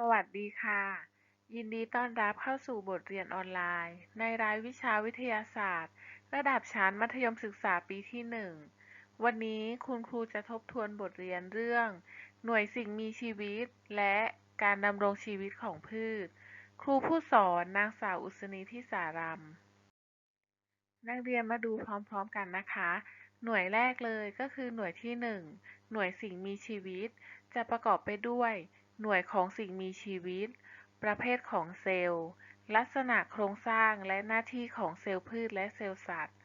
สวัสดีค่ะ ยินดีต้อนรับเข้าสู่บทเรียนออนไลน์ ในรายวิชาวิทยาศาสตร์ ระดับชั้นมัธยมศึกษาปีที่ 1 วันนี้คุณครูจะทบทวนบทเรียนเรื่อง หน่วยสิ่งมีชีวิต และการดำรงชีวิตของพืช ครูผู้สอนนางสาวอุศนีทิสารำนักเรียนมาดูพร้อมๆกันนะคะ หน่วยแรกเลยก็คือหน่วยที่ 1 หน่วยสิ่งมีชีวิต จะประกอบไปด้วย หน่วยของสิ่งมีชีวิต ประเภทของเซลล์ ลักษณะโครงสร้างและหน้าที่ของเซลล์พืชและเซลล์สัตว์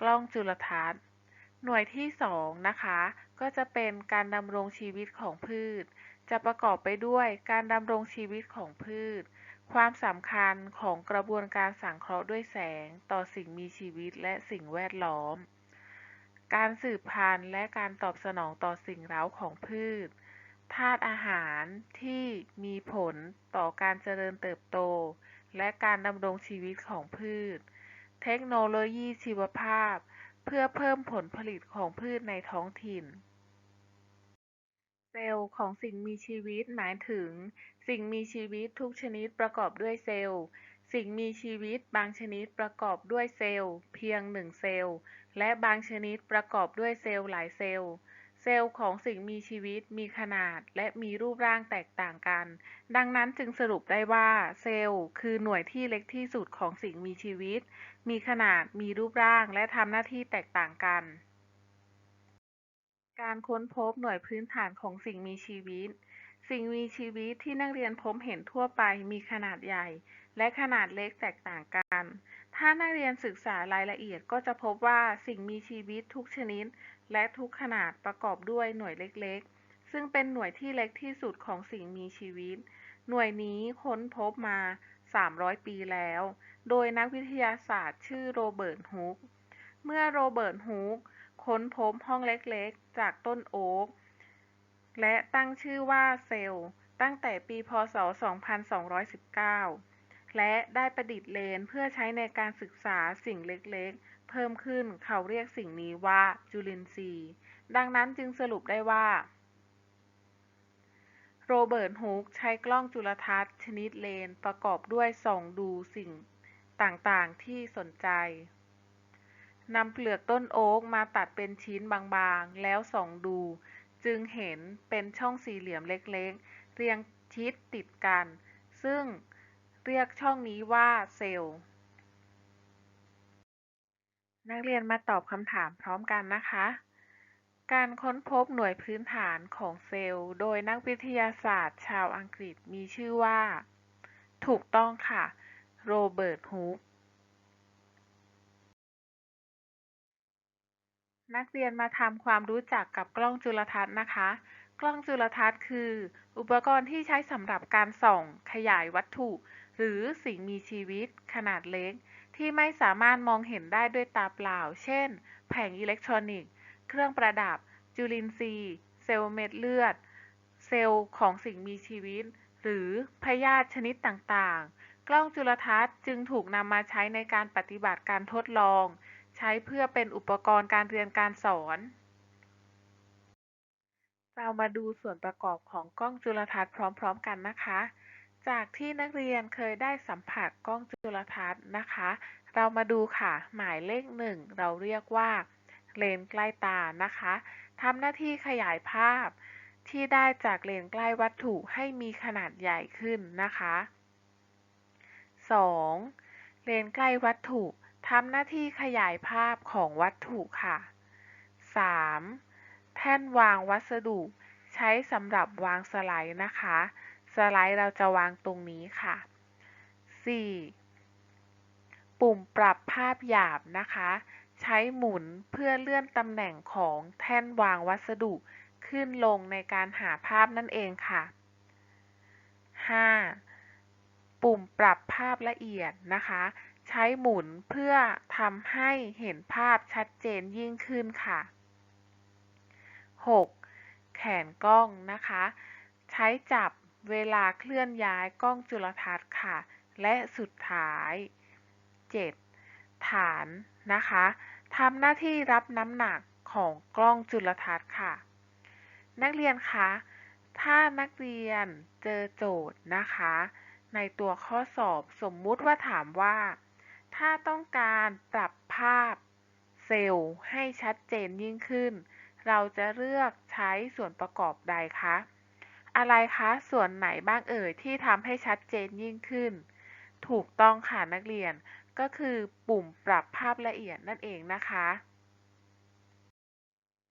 กล้องจุลทรรศน์ หน่วยที่ 2 นะคะ ก็จะเป็นการดำรงชีวิตของพืช จะประกอบไปด้วยการดำรงชีวิตของพืช ความสำคัญของกระบวนการสังเคราะห์ด้วยแสง ต่อสิ่งมีชีวิตและสิ่งแวดล้อม การสืบพันธุ์และการตอบสนองต่อสิ่งเร้าของพืช ธาตุอาหารที่มีผลต่อการเจริญเติบโต และการดำรงชีวิตของพืช เทคโนโลยีชีวภาพ เพื่อเพิ่มผลผลิตของพืชในท้องถิ่น เซลล์ของสิ่งมีชีวิตหมายถึง สิ่งมีชีวิตทุกชนิดประกอบด้วยเซลล์ สิ่งมีชีวิตบางชนิดประกอบด้วยเซลล์ เพียงหนึ่งเซลล์ และบางชนิดประกอบด้วยเซลล์หลายเซลล์ เซลล์ของสิ่งมีชีวิตมีขนาดและมีรูปร่างแตกต่างกัน ดังนั้นจึงสรุปได้ว่า เซลล์คือหน่วยที่เล็กที่สุดของสิ่งมีชีวิต มีขนาดมีรูปร่างและทำหน้าที่แตกต่างกัน การค้นพบหน่วยพื้นฐานของสิ่งมีชีวิต สิ่งมีชีวิตที่นักเรียนพบเห็นทั่วไปมีขนาดใหญ่ และขนาดเล็กแตกต่างกัน ถ้านักเรียนศึกษารายละเอียดก็จะพบว่าสิ่งมีชีวิตทุกชนิด และทุกขนาดประกอบด้วยหน่วยเล็กๆ ซึ่งเป็นหน่วยที่เล็กที่สุดของสิ่งมีชีวิต หน่วยนี้ค้นพบมา 300 ปีแล้ว โดยนักวิทยาศาสตร์ชื่อโรเบิร์ตฮุก เมื่อโรเบิร์ตฮุกค้นพบห้องเล็กๆ จากต้นโอ๊ก และตั้งชื่อว่าเซลล์ ตั้งแต่ปี พ.ศ.2219 และได้ประดิษฐ์เลนเพื่อใช้ในการศึกษาสิ่งเล็กๆ เพิ่มขึ้นเขาเรียกสิ่งนี้ว่าจุลินทรีย์ ดังนั้นจึงสรุปได้ว่า โรเบิร์ตฮุกใช้กล้องจุลทรรศน์ชนิดเลนประกอบด้วยส่องดูสิ่งต่างๆที่สนใจนำเปลือกต้นโอ๊กมาตัดเป็นชิ้นบางๆ แล้วส่องดู จึงเห็นเป็นช่องสี่เหลี่ยมเล็กๆ เรียงชิดติดกัน ซึ่ง เรียกช่องนี้ว่าเซลล์ นักเรียนมาตอบคำถามพร้อมกันนะคะ การค้นพบหน่วยพื้นฐานของเซลล์ โดยนักวิทยาศาสตร์ชาวอังกฤษมีชื่อว่า ถูกต้องค่ะ โรเบิร์ตฮุกนักเรียนมาทำความรู้จักกับกล้องจุลทรรศน์นะคะ กล้องจุลทรรศน์คือ อุปกรณ์ที่ใช้สำหรับการส่อง ขยายวัตถุ หรือสิ่งมีชีวิตขนาดเล็ก ที่ไม่สามารถมองเห็นได้ด้วยตาเปล่า เช่น แผงอิเล็กทรอนิกส์ เครื่องประดับ จุลินทรีย์ เซลล์เม็ดเลือด เซลล์ของสิ่งมีชีวิต หรือพยาธิชนิดต่างๆ กล้องจุลทรรศน์จึงถูกนำมาใช้ในการปฏิบัติการทดลอง ใช้เพื่อเป็นอุปกรณ์การเรียนการสอนเรามาดูส่วนประกอบของกล้องจุลทรรศน์พร้อม ๆ กันนะคะ จากที่นักเรียนเคยได้สัมผัสกล้องจุลทรรศน์นะคะ เรามาดูค่ะ หมายเลขหนึ่งเราเรียกว่า เลนใกล้ตานะคะทำหน้าที่ขยายภาพ ที่ได้จากเลนใกล้วัตถุให้มีขนาดใหญ่ขึ้นนะคะ 2. เลนใกล้วัตถุทำหน้าที่ขยายภาพของวัตถุค่ะ 3. แท่นวางวัสดุ ใช้สำหรับวางสไลด์นะคะ สไลด์เราจะวางตรงนี้ค่ะ 4. ปุ่มปรับภาพหยาบนะคะ ใช้หมุนเพื่อเลื่อนตำแหน่งของแท่นวางวัสดุขึ้นลงในการหาภาพนั่นเองค่ะ 5. ปุ่มปรับภาพละเอียดนะคะ ใช้หมุนเพื่อทำให้เห็นภาพชัดเจนยิ่งขึ้นค่ะ 6. แขนกล้องนะคะ ใช้จับ เวลาเคลื่อนย้ายกล้องจุลทรรศน์ค่ะ และสุดท้าย 7. ฐานนะคะทำหน้าที่รับน้ำหนักของกล้องจุลทรรศน์ค่ะ นักเรียนคะ ถ้านักเรียนเจอโจทย์นะคะ ในตัวข้อสอบสมมุติว่าถามว่า ถ้าต้องการปรับภาพเซลล์ให้ชัดเจนยิ่งขึ้น เราจะเลือกใช้ส่วนประกอบใดคะ อะไรคะ ส่วนไหนบ้างเอ่ยที่ทำให้ชัดเจนยิ่งขึ้น ถูกต้องค่ะนักเรียน ก็คือปุ่มปรับภาพละเอียดนั่นเองนะคะ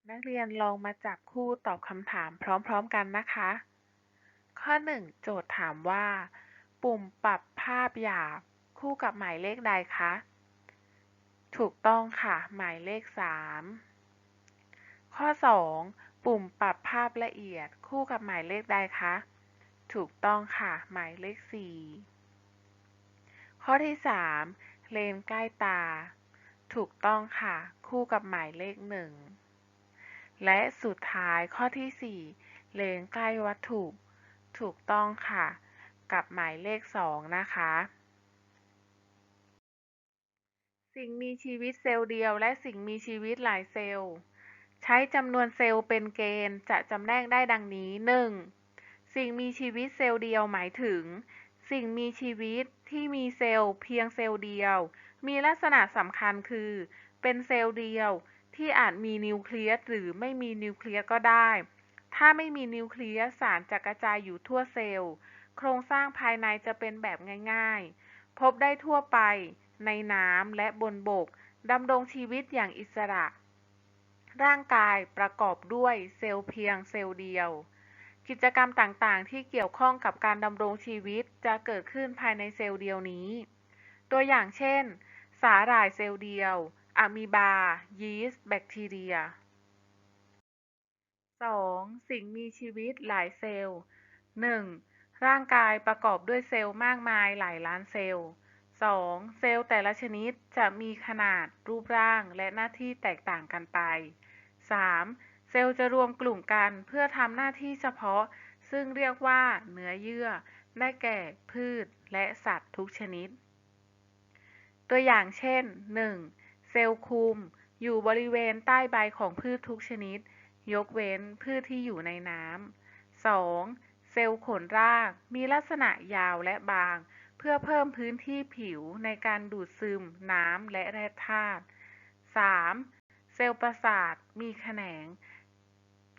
นักเรียนลองมาจับคู่ตอบคำถามพร้อมๆกันนะคะ ข้อ 1 โจทย์ถามว่า ปุ่มปรับภาพหยาบคู่กับหมายเลขใดคะ ถูกต้องค่ะ หมายเลข 3 ข้อ 2 ปุ่มปรับภาพละเอียดคู่กับหมายเลขใดคะ ถูกต้องค่ะ หมายเลข 4 ข้อที่ 3 เลนใกล้ตา ถูกต้องค่ะ คู่กับหมายเลข 1 และสุดท้ายข้อที่ 4 เลนใกล้วัตถุ ถูกต้องค่ะ กับหมายเลข 2 นะคะ สิ่งมีชีวิตเซลล์เดียวและสิ่งมีชีวิตหลายเซลล์ ใช้จำนวนเซลล์เป็นเกณฑ์จะจำแนกได้ดังนี้ 1. สิ่งมีชีวิตเซลล์เดียวหมายถึง สิ่งมีชีวิตที่มีเซลล์เพียงเซลล์เดียว มีลักษณะสำคัญคือ เป็นเซลล์เดียวที่อาจมีนิวเคลียสหรือไม่มีนิวเคลียสก็ได้ ถ้าไม่มีนิวเคลียสสารจะกระจายอยู่ทั่วเซลล์ โครงสร้างภายในจะเป็นแบบง่าย ๆ พบได้ทั่วไป ในน้ำและบนบกดำรงชีวิตอย่างอิสระ ร่างกายประกอบด้วยเซลล์เพียงเซลล์เดียว กิจกรรมต่างๆ ที่เกี่ยวข้องกับการดำรงชีวิตจะเกิดขึ้นภายในเซลล์เดียวนี้ ตัวอย่างเช่น สาหร่ายเซลล์เดียวอะมีบา ยีสต์ แบคทีเรีย 2. สิ่งมีชีวิตหลายเซลล์ 1. ร่างกายประกอบด้วยเซลล์มากมายหลายล้านเซลล์ 2. เซลล์แต่ละชนิดจะมีขนาดรูปร่างและหน้าที่แตกต่างกันไป 3. เซลล์จะรวมกลุ่มกันเพื่อทำหน้าที่เฉพาะ ซึ่งเรียกว่าเนื้อเยื่อ ได้แก่พืชและสัตว์ทุกชนิด ตัวอย่างเช่น 1. เซลล์คุม อยู่บริเวณใต้ใบของพืชทุกชนิด ยกเว้นพืชที่อยู่ในน้ำ 2. เซลล์ขนราก มีลักษณะยาวและบาง เพื่อเพิ่มพื้นที่ผิวในการดูดซึมน้ำและแร่ธาตุ 3. เซลล์ประสาทมีแขนง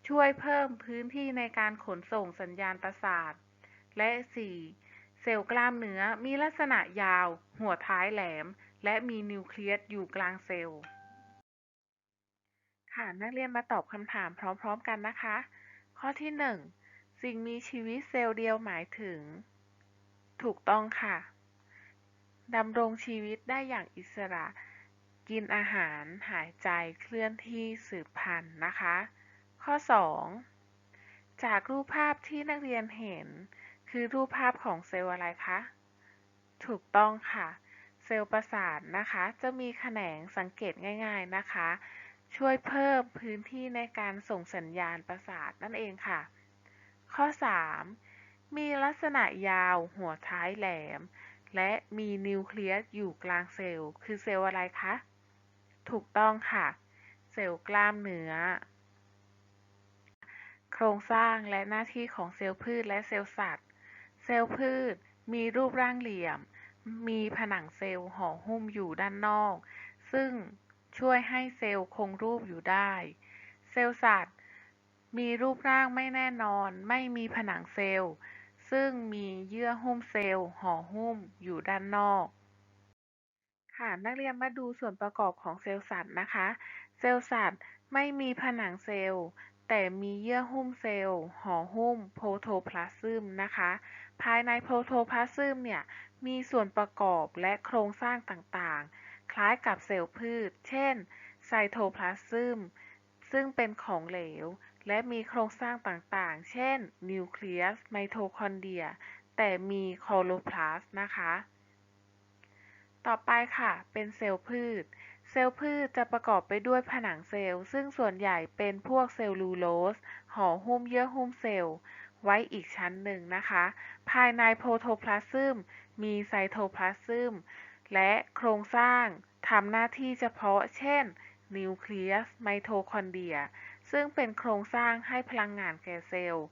ช่วยเพิ่มพื้นที่ในการขนส่งสัญญาณประสาท และ 4. เซลล์กล้ามเนื้อมีลักษณะยาว หัวท้ายแหลม และมีนิวเคลียสอยู่กลางเซลล์ ค่ะ นักเรียนมาตอบคำถามพร้อม ๆ กันนะคะ ข้อที่ 1 สิ่งมีชีวิตเซลล์เดียวหมายถึง ถูกต้องค่ะดำรงชีวิตได้อย่างอิสระ กินอาหารหายใจเคลื่อนที่สืบพันธุ์นะคะ ข้อ 2 จากรูปภาพที่นักเรียนเห็น คือรูปภาพของเซลล์อะไรคะ ถูกต้องค่ะ เซลล์ประสาทนะคะ จะมีแขนงสังเกตง่าย ๆนะคะ ช่วยเพิ่มพื้นที่ในการส่งสัญญาณประสาทนั่นเองค่ะ ข้อ 3 มีลักษณะยาวหัวท้ายแหลมและมีนิวเคลียสอยู่กลางเซลล์ คือเซลล์อะไรคะ ถูกต้องค่ะ เซลล์กล้ามเนื้อ โครงสร้างและหน้าที่ของเซลล์พืชและเซลล์สัตว์ เซลล์พืชมีรูปร่างเหลี่ยม มีผนังเซลล์ห่อหุ้มอยู่ด้านนอก ซึ่งช่วยให้เซลล์คงรูปอยู่ได้ เซลล์สัตว์มีรูปร่างไม่แน่นอน ไม่มีผนังเซลล์ ซึ่งมีเยื่อหุ้มเซลล์ห่อหุ้มอยู่ด้านนอก ค่ะนักเรียนมาดูส่วนประกอบของเซลล์สัตว์นะคะ เซลล์สัตว์ไม่มีผนังเซลล์ แต่มีเยื่อหุ้มเซลล์ห่อหุ้มโพโทพลาซึมนะคะ ภายในโพโทพลาซึมเนี่ยมีส่วนประกอบและโครงสร้างต่างๆ คล้ายกับเซลล์พืช เช่นไซโทพลาซึมซึ่งเป็นของเหลว และมีโครงสร้างต่างๆ เช่นนิวเคลียสไมโทคอนเดรียแต่มีคลอโรพลาสต์นะคะ ต่อไปค่ะ เป็นเซลล์พืช เซลล์พืชจะประกอบไปด้วยผนังเซลล์ ซึ่งส่วนใหญ่เป็นพวกเซลลูโลสห่อหุ้มเยื่อหุ้มเซลล์ ไว้อีกชั้นหนึ่งนะคะ ภายในโพรโทพลาซึมมีไซโทพลาซึมและโครงสร้างทำหน้าที่เฉพาะ เช่น นิวเคลียส ไมโทคอนเดรีย ซึ่งเป็นโครงสร้างให้พลังงานแก่เซลล์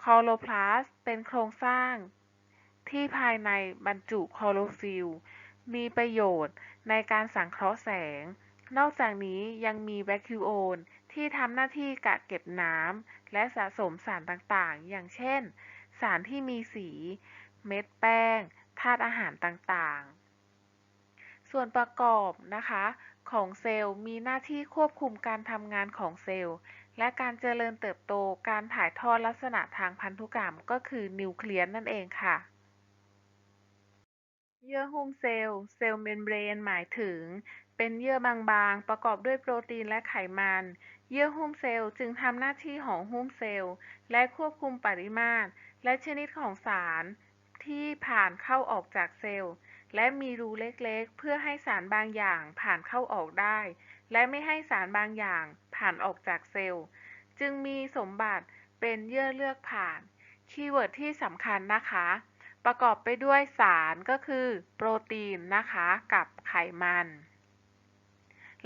คลอโรพลาส เป็นโครงสร้างที่ภายในบรรจุคลอโรฟิลล์ มีประโยชน์ในการสังเคราะห์แสง นอกจากนี้ยังมีแวคคิวโอนที่ทำหน้าที่กักเก็บน้ำและสะสมสารต่างๆ อย่างเช่น สารที่มีสี เม็ดแป้งธาตุอาหารต่างๆ ส่วนประกอบนะคะ ของเซลล์มีหน้าที่ควบคุมการทำงานของเซลล์ และการเจริญเติบโตการถ่ายทอดลักษณะทางพันธุกรรมก็คือนิวเคลียสนั่นเองค่ะ เยื่อหุ้มเซลล์ เซลล์เมมเบรน หมายถึง เป็นเยื่อบางๆ ประกอบด้วยโปรตีนและไขมัน เยื่อหุ้มเซลล์จึงทำหน้าที่ห่อหุ้มเซลล์ และควบคุมปริมาตร และชนิดของสารที่ผ่านเข้าออกจากเซลล์ และมีรูเล็กๆ เพื่อให้สารบางอย่างผ่านเข้าออกได้ และไม่ให้สารบางอย่างผ่านออกจากเซลล์ จึงมีสมบัติเป็นเยื่อเลือกผ่าน คีย์เวิร์ดที่สำคัญนะคะ ประกอบไปด้วยสารก็คือโปรตีนนะคะกับไขมัน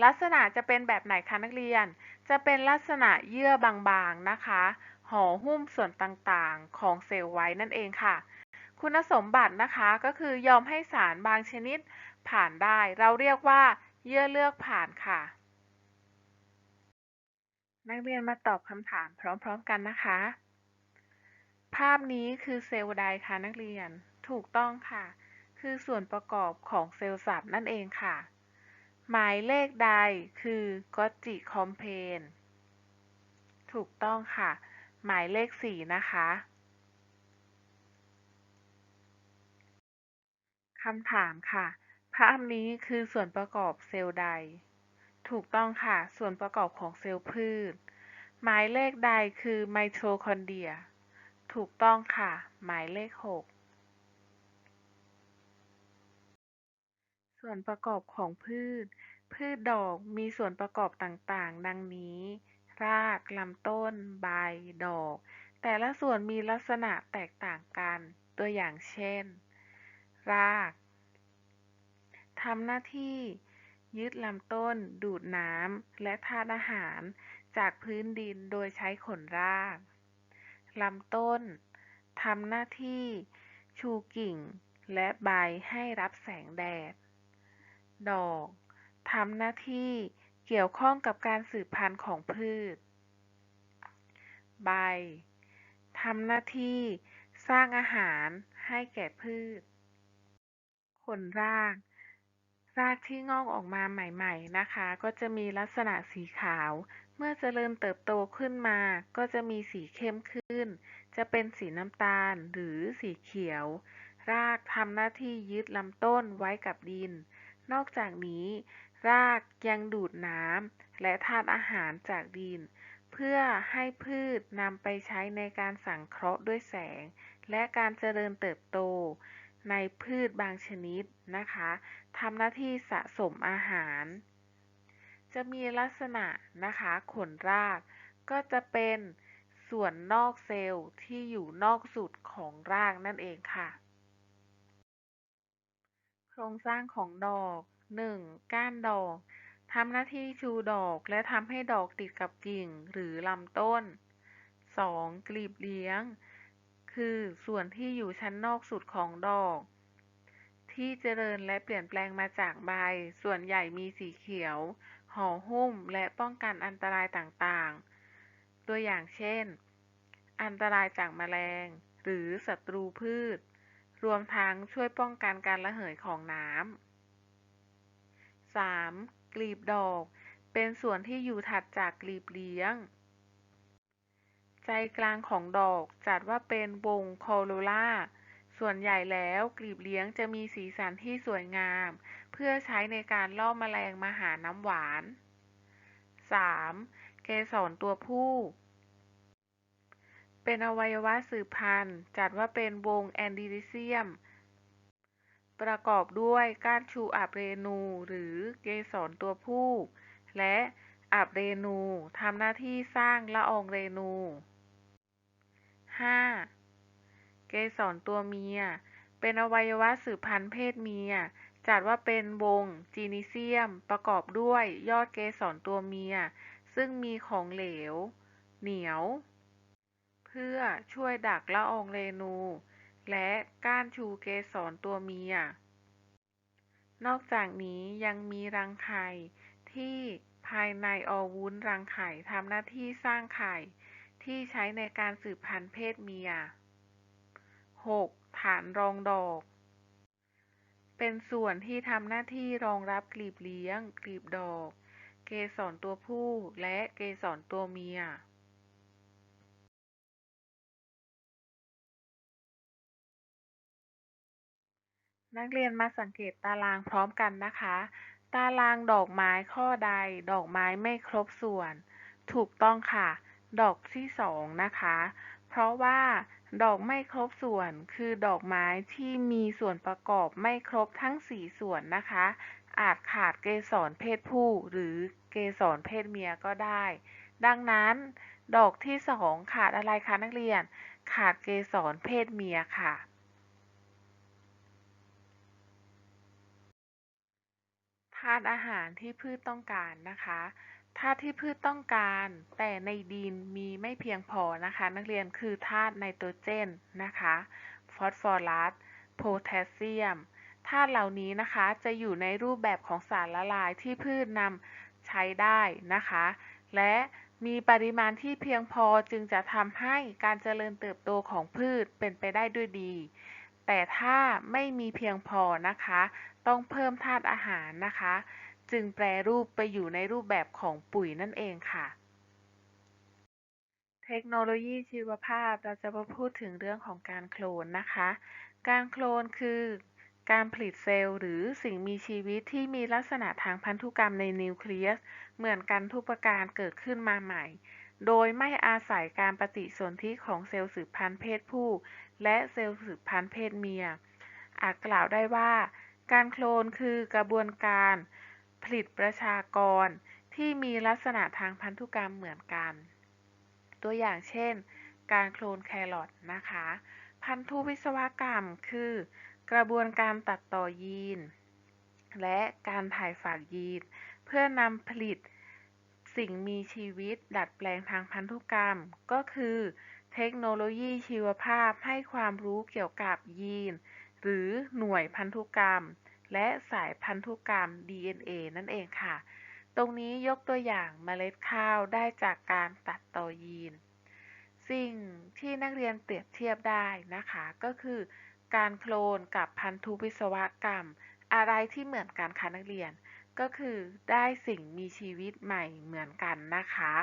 ลักษณะจะเป็นแบบไหนคะนักเรียน จะเป็นลักษณะเยื่อบางๆนะคะห่อหุ้มส่วนต่างๆ ของเซลล์ไว้นั่นเองค่ะ คุณสมบัตินะคะก็คือยอมให้สารบางชนิดผ่านได้ เราเรียกว่าเยื่อเลือกผ่านค่ะ นักเรียนมาตอบคำถามพร้อมๆกันนะคะ ภาพนี้คือเซลล์ใดคะนักเรียน ถูกต้องค่ะ คือส่วนประกอบของเซลล์สัตว์นั่นเองค่ะ หมายเลขใดคือกอจิคอมเพนถูกต้องค่ะ หมายเลขสี่นะคะ คำถามค่ะ ภาพนี้คือส่วนประกอบเซลล์ใด ถูกต้องค่ะ ส่วนประกอบของเซลล์พืช หมายเลขใดคือไมโทคอนเดรีย ถูกต้องค่ะ หมายเลขหกส่วนประกอบของพืช พืชดอกมีส่วนประกอบต่างๆ ดังนี้ ราก ลำต้น ใบ ดอก แต่ละส่วนมีลักษณะแตกต่างกัน ตัวอย่างเช่น รากทำหน้าที่ ยึดลำต้น ดูดน้ำและธาตุอาหาร จากพื้นดินโดยใช้ขนราก ลำต้นทำหน้าที่ชูกิ่งและใบให้รับแสงแดด ดอกทำหน้าที่เกี่ยวข้องกับการสืบพันธุ์ของพืช ใบทำหน้าที่สร้างอาหารให้แก่พืช ขนราก รากที่งอกออกมาใหม่ๆนะคะ ก็จะมีลักษณะสีขาว เมื่อเจริญเติบโตขึ้นมา ก็จะมีสีเข้มขึ้น จะเป็นสีน้ำตาลหรือสีเขียว รากทำหน้าที่ยึดลำต้นไว้กับดิน นอกจากนี้ รากยังดูดน้ำและธาตุอาหารจากดิน เพื่อให้พืชนำไปใช้ในการสังเคราะห์ด้วยแสง และการเจริญเติบโตในพืชบางชนิดนะคะ ทำหน้าที่สะสมอาหาร จะมีลักษณะนะคะขนราก ก็จะเป็นส่วนนอกเซลล์ที่อยู่นอกสุดของรากนั่นเองค่ะ โครงสร้างของดอก 1. ก้านดอกทำหน้าที่ชูดอกและทำให้ดอกติดกับกิ่งหรือลำต้น 2. กลีบเลี้ยง คือส่วนที่อยู่ชั้นนอกสุดของดอก ที่เจริญและเปลี่ยนแปลงมาจากใบ ส่วนใหญ่มีสีเขียว ห่อหุ้มและป้องกันอันตรายต่างๆ ตัวอย่างเช่น อันตรายจากแมลง หรือศัตรูพืช รวมทั้งช่วยป้องกันการระเหยของน้ำ 3. กลีบดอก เป็นส่วนที่อยู่ถัดจากกลีบเลี้ยง ใจกลางของดอกจัดว่าเป็นวงโคโรล่า ส่วนใหญ่แล้วกลีบเลี้ยงจะมีสีสันที่สวยงาม เพื่อใช้ในการล่อแมลงมาหาน้ำหวาน 3. เกสรตัวผู้ เป็นอวัยวะสืบพันธุ์ จัดว่าเป็นวงแอนดิลิเซียม ประกอบด้วยก้านชูอับเรนู หรือเกสรตัวผู้ และอับเรนูทำหน้าที่สร้างละอองเรนู 5. เกสรตัวเมีย เป็นอวัยวะสืบพันธุ์เพศเมีย จัดว่าเป็นวงจีนิเซียม ประกอบด้วยยอดเกสรตัวเมีย ซึ่งมีของเหลว เหนียว เพื่อช่วยดักละอองเรนู และก้านชูเกสรตัวเมีย นอกจากนี้ยังมีรังไข่ที่ภายในอวุ้นรังไข่ทำหน้าที่สร้างไข่ที่ใช้ในการสืบพันธุ์เพศเมีย 6. ฐานรองดอก เป็นส่วนที่ทำหน้าที่รองรับกลีบเลี้ยง กลีบดอก เกสรตัวผู้และเกสรตัวเมียนักเรียนมาสังเกตตารางพร้อมกันนะคะ ตารางดอกไม้ข้อใด ดอกไม้ไม่ครบส่วน ถูกต้องค่ะ ดอกที่สองนะคะ เพราะว่า ดอกไม่ครบส่วนคือดอกไม้ที่มีส่วนประกอบไม่ครบทั้งสี่ส่วนนะคะ อาจขาดเกสรเพศผู้หรือเกสรเพศเมียก็ได้ ดังนั้น ดอกที่สองขาดอะไรคะนักเรียน ขาดเกสรเพศเมียค่ะ ธาตุอาหารที่พืชต้องการนะคะ ธาตุที่พืชต้องการ แต่ในดินมีไม่เพียงพอนะคะ นักเรียนคือธาตุไนโตรเจนนะคะฟอสฟอรัสโพแทสเซียมธาตุเหล่านี้นะคะจะอยู่ในรูปแบบของสารละลายที่พืชนำใช้ได้นะคะ และมีปริมาณที่เพียงพอจึงจะทำให้การเจริญเติบโตของพืชเป็นไปได้ด้วยดี แต่ถ้าไม่มีเพียงพอนะคะ ต้องเพิ่มธาตุอาหารนะคะ จึงแปรรูปไปอยู่ในรูปแบบของปุ๋ยนั่นเองค่ะ เทคโนโลยีชีวภาพเราจะมาพูดถึงเรื่องของการโคลนนะคะ การโคลนคือการผลิตเซลล์หรือสิ่งมีชีวิตที่มีลักษณะทางพันธุกรรมในนิวเคลียส เหมือนกันทุกประการเกิดขึ้นมาใหม่ โดยไม่อาศัยการปฏิสนธิของเซลล์สืบพันธุ์เพศผู้ และเซลล์สืบพันธุ์เพศเมีย อาจกล่าวได้ว่า การโคลนคือกระบวนการ ผลิตประชากรที่มีลักษณะทางพันธุกรรมเหมือนกัน ตัวอย่างเช่น การโคลนแครอทนะคะ พันธุวิศวกรรมคือกระบวนการตัดต่อยีน และการถ่ายฝากยีน เพื่อนำผลิตสิ่งมีชีวิตดัดแปลงทางพันธุกรรม ก็คือ เทคโนโลยีชีวภาพให้ความรู้เกี่ยวกับยีน หรือหน่วยพันธุกรรม และสายพันธุกรรม DNA นั่นเองค่ะ ตรงนี้ยกตัวอย่างเมล็ดข้าวได้จากการตัดต่อยีน สิ่งที่นักเรียนเปรียบเทียบได้นะคะ ก็คือการโคลนกับพันธุวิศวกรรม อะไรที่เหมือนกันคะนักเรียน ก็คือได้สิ่งมีชีวิตใหม่เหมือนกันนะคะ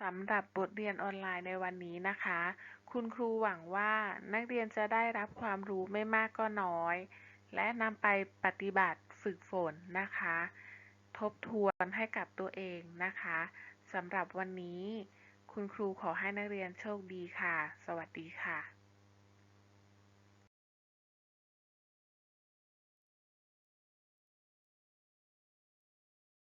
สำหรับบทเรียนออนไลน์ในวันนี้นะคะ คุณครูหวังว่านักเรียนจะได้รับความรู้ไม่มากก็น้อย และนำไปปฏิบัติฝึกฝนนะคะ ทบทวนให้กับตัวเองนะคะสำหรับวันนี้ คุณครูขอให้นักเรียนโชคดีค่ะ สวัสดีค่ะ